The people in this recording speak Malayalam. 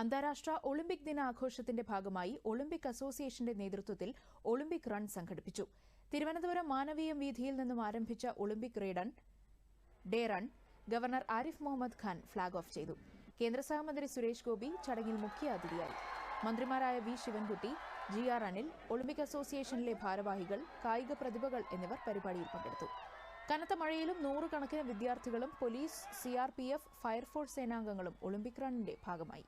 അന്താരാഷ്ട്ര ഒളിമ്പിക് ദിന ആഘോഷത്തിന്റെ ഭാഗമായി ഒളിമ്പിക് അസോസിയേഷന്റെ നേതൃത്വത്തിൽ ഒളിമ്പിക് റൺ സംഘടിപ്പിച്ചു. തിരുവനന്തപുരം മാനവീയം വീഥിയിൽ നിന്നും ആരംഭിച്ച Olympic റേഡൺ day run governor Arif Muhammad Khan flag off ചെയ്തു. കേന്ദ്ര സഹമന്ത്രി സുരേഷ് ഗോപി ചടങ്ങിൽ മുഖ്യ അതിഥിയായി മന്ത്രിമാരായ V Sivankutty G R Anil Olympic അസോസിയേഷനിലെ ഭാരവാഹികൾ കായിക പ്രതിഭകൾ എന്നിവർ പരിപാടിയിൽ പങ്കെടുത്തു. കനത്ത മഴയിലും നൂറുകണക്കിന് വിദ്യാർത്ഥികളും പോലീസ് സിആർപിഎഫ് ഫയർഫോഴ്സ് സേനാംഗങ്ങളും ഒളിമ്പിക് റണ്ണിന്റെ ഭാഗമായി.